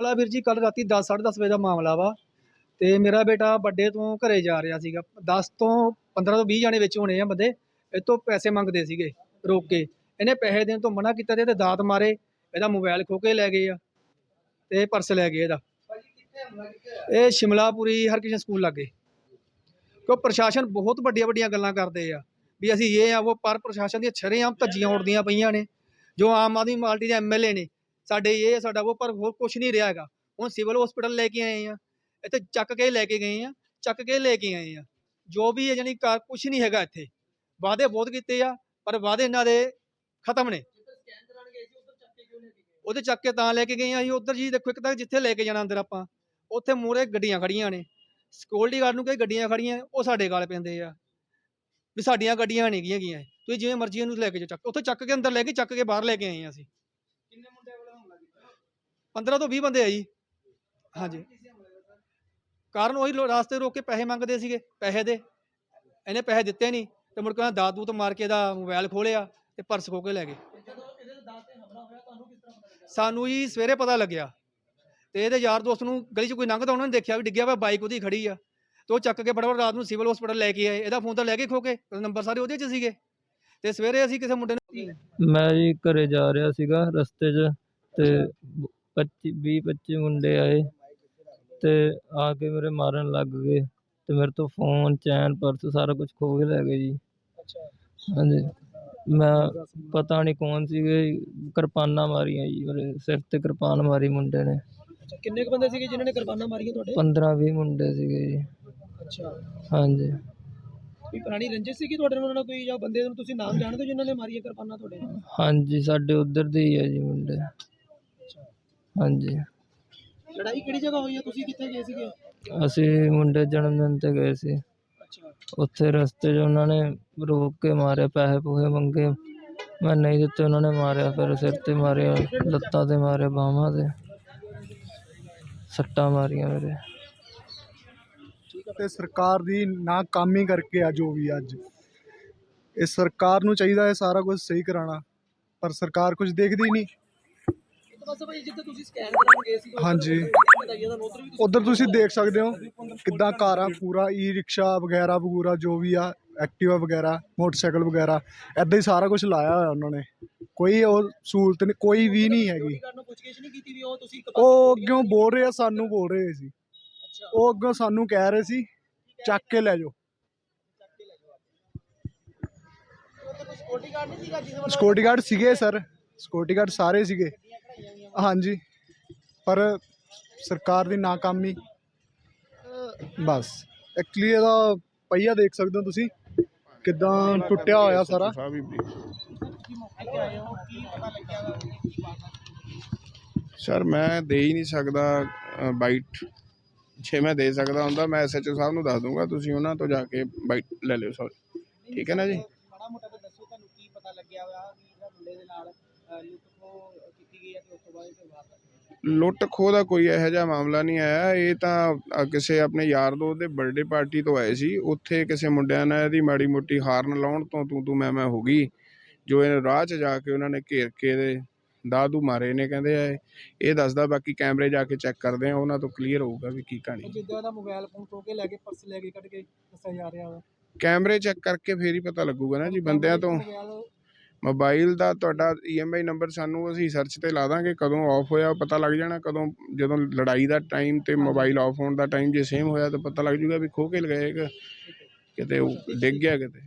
ਮਾਮਲਾ ਵੀਰ ਜੀ ਕੱਲ ਰਾਤੀ 10 10:30 ਵਜੇ ਦਾ ਮਾਮਲਾ ਵਾ ਤੇ ਮੇਰਾ ਬੇਟਾ ਵੱਡੇ ਤੋਂ ਘਰੇ ਜਾ ਰਿਹਾ ਸੀਗਾ। 10 ਤੋਂ 15 ਤੋਂ 20 ਜਾਣੇ ਵਿੱਚ ਹੋਣੇ ਆ ਬੰਦੇ ਇਹ ਤੋਂ ਪੈਸੇ ਮੰਗਦੇ ਸੀਗੇ ਰੋਕ ਕੇ। ਇਹਨੇ ਪੈਸੇ ਦੇਣ ਤੋਂ ਮਨਾ ਕੀਤਾ ਤੇ ਇਹਦੇ ਦਾਤ ਮਾਰੇ, ਇਹਦਾ ਮੋਬਾਈਲ ਖੋ ਕੇ ਲੈ ਗਏ ਆ ਤੇ ਪਰਸ ਲੈ ਗਏ ਇਹਦਾ। ਇਹ ਸ਼ਿਮਲਾਪੁਰੀ ਹਰਕਿਸ਼ਨ ਸਕੂਲ ਲੱਗੇ। ਕਿਉਂ ਪ੍ਰਸ਼ਾਸਨ ਬਹੁਤ ਵੱਡੀਆਂ ਵੱਡੀਆਂ ਗੱਲਾਂ ਕਰਦੇ ਆ ਵੀ ਅਸੀਂ ਇਹ ਆ, ਉਹ ਪਰ ਪ੍ਰਸ਼ਾਸਨ ਦੀਆਂ ਛਰੇਆਮ ਧੱਜੀਆਂ ਉੱਡਦੀਆਂ ਪਈਆਂ ਨੇ, ਜੋ ਆਮ ਆਦਮੀ ਪਾਰਟੀ ਦੇ ਐਮਐਲਏ ਨੇ ਸਾਡੇ ਇਹ ਸਾਡਾ ਉਹ, ਪਰ ਹੋਰ ਕੁਝ ਨਹੀਂ ਰਿਹਾ ਹੈਗਾ। ਹੁਣ ਸਿਵਲ ਹਸਪੀਟਲ ਲੈ ਕੇ ਆਏ ਆ, ਇੱਥੇ ਚੱਕ ਕੇ ਲੈ ਕੇ ਗਏ ਆ, ਚੱਕ ਕੇ ਲੈ ਕੇ ਆਏ ਆ। ਜੋ ਵੀ ਹੈ ਜਾਨੀ ਕੁਝ ਨਹੀਂ ਹੈਗਾ ਇੱਥੇ। ਵਾਅਦੇ ਬਹੁਤ ਕੀਤੇ ਆ, ਪਰ ਵਾਅਦੇ ਇਹਨਾਂ ਦੇ ਖਤਮ ਨੇ। ਉਹਦੇ ਚੱਕ ਕੇ ਤਾਂ ਲੈ ਕੇ ਗਏ ਆ ਜੀ ਉਧਰ ਜੀ ਦੇਖੋ ਇੱਕ ਤਾਂ ਜਿੱਥੇ ਲੈ ਕੇ ਜਾਣਾ ਅੰਦਰ ਆਪਾਂ, ਉੱਥੇ ਮੂਹਰੇ ਗੱਡੀਆਂ ਖੜੀਆਂ ਨੇ। ਸਿਕਿਉਰਿਟੀ ਗਾਰਡ ਨੂੰ ਕਈ ਗੱਡੀਆਂ ਖੜੀਆਂ, ਉਹ ਸਾਡੇ ਗਾਲ ਪੈਂਦੇ ਆ। ਵੀ ਸਾਡੀਆਂ ਗੱਡੀਆਂ ਨਹੀਂ ਗੀਆਂ ਗੀਆਂ। ਤੁਸੀਂ ਜਿਵੇਂ ਮਰਜ਼ੀ ਇਹਨੂੰ ਲੈ ਕੇ ਜਾਓ, ਚੱਕ, ਉੱਥੇ ਚੱਕ ਕੇ ਅੰਦਰ ਲੈ ਕੇ, ਚੱਕ ਕੇ ਬਾਹਰ ਲੈ ਕੇ ਆਏ ਆ ਅਸੀਂ ਕਿੰਨੇ ਮੁੰਡੇ ਵਾਲਾ ਹਮਲਾ ਕੀਤਾ 15 ਤੋਂ 20 ਬੰਦੇ ਆ ਜੀ। ਹਾਂਜੀ। ਕਾਰਨ ਉਹੀ ਲੋ- ਰਾਸਤੇ ਰੋਕ ਕੇ ਪੈਸੇ ਮੰਗਦੇ ਸੀਗੇ, ਪੈਸੇ ਦੇ। ਇਹਨੇ ਪੈਸੇ ਦਿੱਤੇ ਨਹੀਂ ਤੇ ਮੁੜ ਕੇ ਉਹਨਾਂ ਦਾਤ ਦੂਤ ਮਾਰ ਕੇ ਇਹਦਾ ਮੋਬਾਈਲ ਖੋਲਿਆ ਤੇ ਪਰਸ ਖੋ ਕੇ ਲੈ ਗਏ। ਸਾਨੂੰ ਜੀ ਸਵੇਰੇ ਪਤਾ ਲੱਗਿਆ ਤੇ ਇਹਦੇ ਯਾਰ ਦੋਸਤ ਨੂੰ ਗਲੀ 'ਚ ਕੋਈ ਲੰਘਦਾ ਉਹਨਾਂ ਨੇ ਦੇਖਿਆ ਵੀ ਡਿੱਗਿਆ ਵਾ, ਬਾਈਕ ਉਹਦੀ ਖੜੀ ਆ। ਤੇ ਉਹ ਚੱਕ ਕੇ ਫਟਾਫਟ ਰਾਤ ਨੂੰ ਸਿਵਲ ਹਸਪੀਟਲ ਲੈ ਕੇ ਆਏ, ਇਹਦਾ ਫੋਨ ਤਾਂ ਲੈ ਕੇ ਖੋ ਕੇ ਨੰਬਰ ਸਾਰੇ ਉਹਦੇ 'ਚ ਸੀਗੇ। ਤੇ ਸਵੇਰੇ ਅਸੀਂ ਕਿਸੇ ਮੁੰਡੇ ਨੂੰ ਮੈਂ ਜੀ ਘਰੇ ਜਾ ਰਿਹਾ ਸੀਗਾ ਰਸਤੇ 'ਚ ਤੇ 25 20 25 ਮੁੰਡੇ ਆਏ ਤੇ ਆ ਕੇ ਮੇਰੇ ਮਾਰਨ ਲੱਗ ਗਏ ਤੇ ਮੇਰੇ ਤੋਂ ਫੋਨ ਚੈਨ ਪਰਸ ਸਾਰਾ ਕੁਝ ਖੋ ਕੇ ਲੈ ਗਏ ਜੀ। ਹਾਂਜੀ। ਮੈਂ ਪਤਾ ਨਹੀਂ ਕੌਣ ਸੀਗੇ ਕਿਰਪਾਨਾਂ ਮਾਰੀਆਂ ਜੀ ਮੇਰੇ ਸਿਰ ਤੇ ਕਿਰਪਾਨ ਮਾਰੀ ਮੁੰਡੇ ਨੇ। ਕਿੰਨੇ ਕੁ ਬੰਦੇ ਸੀਗੇ ਜਿਨ੍ਹਾਂ ਨੇ ਕੁਰਬਾਨਾ ਮਾਰੀਆਂ ਤੁਹਾਡੇ? 15 20 ਮੁੰਡੇ ਸੀਗੇ ਜੀ। ਅੱਛਾ। ਹਾਂਜੀ। ਕੋਈ ਪੁਰਾਣੀ ਰੰਜਿਸ਼ ਸੀਗੀ ਤੁਹਾਡੇ ਨਾਲ ਉਹਨਾਂ ਨਾਲ ਕੋਈ ਜਾਂ ਬੰਦੇ ਨੂੰ ਤੁਸੀਂ ਨਾਮ ਜਾਣਦੇ ਹੋ ਜਿਨ੍ਹਾਂ ਨੇ ਮਾਰੀਆਂ ਕਿਰਪਾਨਾਂ ਤੁਹਾਡੇ ਹਾਂਜੀ ਸਾਡੇ ਉਧਰ ਦੇ ਹੀ ਆ ਜੀ ਮੁੰਡੇ। ਹਾਂਜੀ। ਲੜਾਈ ਕਿਹੜੀ ਜਗ੍ਹਾ ਹੋਈ ਹੈ? ਤੁਸੀਂ ਕਿੱਥੇ ਗਏ ਸੀਗੇ? ਅਸੀਂ ਮੁੰਡੇ ਜਨਮ ਦਿਨ ਤੇ ਗਏ ਸੀ। ਅੱਛਾ। ਉੱਥੇ ਰਸਤੇ 'ਚ ਉਹਨਾਂ ਨੇ ਰੋਕ ਕੇ ਮਾਰਿਆ ਪੈਸੇ ਪੂਸੇ ਮੰਗੇ। ਮੈਂ ਨਹੀਂ ਦਿੱਤੇ ਉਹਨਾਂ ਨੇ ਮਾਰਿਆ ਫਿਰ ਸਿਰ ਤੇ ਮਾਰਿਆ ਲੱਤਾਂ ਤੇ ਮਾਰਿਆ ਬਾਹਾਂ ਤੇ। ਸੱਟਾਂ ਮਾਰੀਆਂ ਮੇਰੇ। ਤੇ ਸਰਕਾਰ ਦੀ ਨਾਕਾਮੀ ਕਰਕੇ ਆ ਜੋ ਵੀ ਅੱਜ। ਇਹ ਸਰਕਾਰ ਨੂੰ ਚਾਹੀਦਾ ਹੈ ਸਾਰਾ ਕੁਝ ਸਹੀ ਕਰਾਉਣਾ ਪਰ ਸਰਕਾਰ ਕੁਝ ਦੇਖਦੀ ਨਹੀਂ। ਇੱਕ ਪਾਸੇ ਭਾਈ ਜਿੱਥੇ ਤੁਸੀਂ ਸਕੈਨ ਕਰਾਉਣ ਗਏ ਸੀ ਹਾਂਜੀ। ਉਧਰ ਵੀ ਉਧਰ ਤੁਸੀਂ ਦੇਖ ਸਕਦੇ ਹੋ ਕਿੱਦਾਂ ਕਾਰਾਂ ਪੂਰਾ ਈ ਰਿਕਸ਼ਾ ਵਗੈਰਾ ਵਗੂਰਾ ਜੋ ਵੀ ਆ ਐਕਟਿਵਾ ਵਗੈਰਾ ਮੋਟਰਸਾਈਕਲ ਵਗੈਰਾ ਐਦਾਂ ਹੀ ਸਾਰਾ ਕੁਝ ਲਾਇਆ ਹੋਇਆ ਉਹਨਾਂ ਨੇ। ਕੋਈ ਉਹ ਸਹੂਲਤ ਨਹੀਂ ਕੋਈ ਵੀ ਨਹੀਂ ਹੈਗੀ। ਨੂੰ ਪੁੱਛਗਿੱਛ ਨਹੀਂ ਕੀਤੀ ਵੀ ਉਹ ਤੁਸੀਂ ਉਹ ਅੱਗਿਓਂ ਬੋਲ ਰਹੇ ਆ ਸਾਨੂੰ ਬੋਲ ਰਹੇ ਸੀ। ਉਹ ਅੱਗੋਂ ਸਾਨੂੰ ਕਹਿ ਰਹੇ ਸੀ ਚੱਕ ਕੇ ਲੈ ਜਾਓ। ਸਕਿਉਰਟੀ ਗਾਰਡ ਨਹੀਂ ਸੀਗਾ ਜਿਹਦੇ ਸਿਕਿਉਰਿਟੀ ਗਾਰਡ ਸੀਗੇ ਸਰ ਸਿਕਿਉਰਿਟੀ ਗਾਰਡ ਸਾਰੇ ਸੀਗੇ। ਹਾਂਜੀ। ਪਰ ਸਰਕਾਰ ਦੀ ਨਾਕਾਮੀ ਬਸ। ਐਕਚੁਅਲੀ ਇਹਦਾ ਪਹੀਆ ਦੇਖ ਸਕਦੇ ਹੋ ਤੁਸੀਂ। ਕਿਦਾਂ ਟੁੱਟਿਆ ਹੋਇਆ ਸਾਰਾ। ਸਰ ਮੈਂ ਦੇ ਹੀ ਨਹੀਂ ਸਕਦਾ ਬਾਈਟ ਜੇ ਮੈਂ ਦੇ ਸਕਦਾ ਹੁੰਦਾ ਮੈਂ ਐਸਐਚਓ ਸਾਹਿਬ ਨੂੰ ਦੱਸ ਦੂੰਗਾ ਤੁਸੀਂ ਉਹਨਾਂ ਤੋਂ ਜਾ ਕੇ ਬਾਈਟ ਲੈ ਲਿਓ ਸੌਰੀ ਠੀਕ ਹੈ ਨਾ ਜੀ? ਮਾੜਾ ਮੋਟਾ ਤਾਂ ਦੱਸੋ ਤੁਹਾਨੂੰ ਕੀ ਪਤਾ ਲੱਗਿਆ ਹੋਇਆ ਜਿਹੜਾ ਮੁੰਡੇ ਦੇ ਨਾਲ ਲੁੱਟ ਖੋ ਗਈ ਹੈ ਤੇ ਉਸ ਤੋਂ ਬਾਅਦ ਫਿਰ ਵਾਰਦਾਤ ਲੁੱਟ ਖੋਹ ਦਾ ਕੋਈ ਇਹੋ ਜਿਹਾ ਮਾਮਲਾ ਨਹੀਂ ਆਇਆ। ਇਹ ਤਾਂ ਅ, ਕਿਸੇ ਆਪਣੇ ਯਾਰ ਦੋਸਤ ਦੇ ਬਰਥਡੇ ਪਾਰਟੀ ਤੋਂ ਆਏ ਸੀ। ਉੱਥੇ ਕਿਸੇ ਮੁੰਡਿਆਂ ਨੇ ਇਹਦੀ ਮਾੜੀ ਮੋਟੀ ਹਾਰਨ ਲਾਉਣ ਤੋਂ ਤੂੰ ਤੂੰ ਮੈਂ ਮੈਂ ਹੋ ਗਈ। ਜੋ ਇਹ ਰਾਹ 'ਚ ਜਾ ਕੇ ਉਹਨਾਂ ਨੇ ਘੇਰ ਕੇ ਇਹਦੇ ਦਾਦੂ ਮਾਰੇ ਨੇ ਕਹਿੰਦੇ ਆ ਇਹ। ਇਹ ਦੱਸਦਾ ਬਾਕੀ ਕੈਮਰੇ ਜਾ ਕੇ ਚੈੱਕ ਕਰਦੇ ਆ ਉਹਨਾਂ ਤੋਂ ਕਲੀਅਰ ਹੋਊਗਾ ਵੀ ਕੀ ਕਹਾਣੀ ਜਿੱਦਾਂ ਦਾ ਮੋਬਾਈਲ ਫੋਨ ਖੋ ਕੇ ਲੈ ਕੇ ਪਰਸ ਲੈ ਕੇ ਕੱਢ ਕੇ ਦੱਸਿਆ ਜਾ ਰਿਹਾ ਵਾ। ਕੈਮਰੇ ਚੈੱਕ ਕਰਕੇ ਫੇਰ ਹੀ ਪਤਾ ਲੱਗੂਗਾ ਨਾ ਜੀ ਬੰਦਿਆਂ ਤੋਂ। ਮੋਬਾਈਲ ਮੋਬਾਈਲ ਦਾ ਤੁਹਾਡਾ EMI ਨੰਬਰ ਸਾਨੂੰ ਅਸੀਂ ਸਰਚ ਤੇ ਲਾ ਦਾਂਗੇ ਕਦੋਂ ਆਫ ਹੋਇਆ ਪਤਾ ਲੱਗ ਜਾਣਾ ਕਦੋਂ ਜਦੋਂ ਲੜਾਈ ਦਾ ਟਾਈਮ ਤੇ ਮੋਬਾਈਲ ਆਫ ਹੋਣ ਦਾ ਟਾਈਮ ਜੇ ਸੇਮ ਹੋਇਆ ਤਾਂ ਪਤਾ ਲੱਗ ਜੂਗਾ ਵੀ ਖੋ ਕੇ ਲਗਾਏਗਾ ਕਿਤੇ ਉਹ ਡਿੱਗ ਗਿਆ ਕਿਤੇ।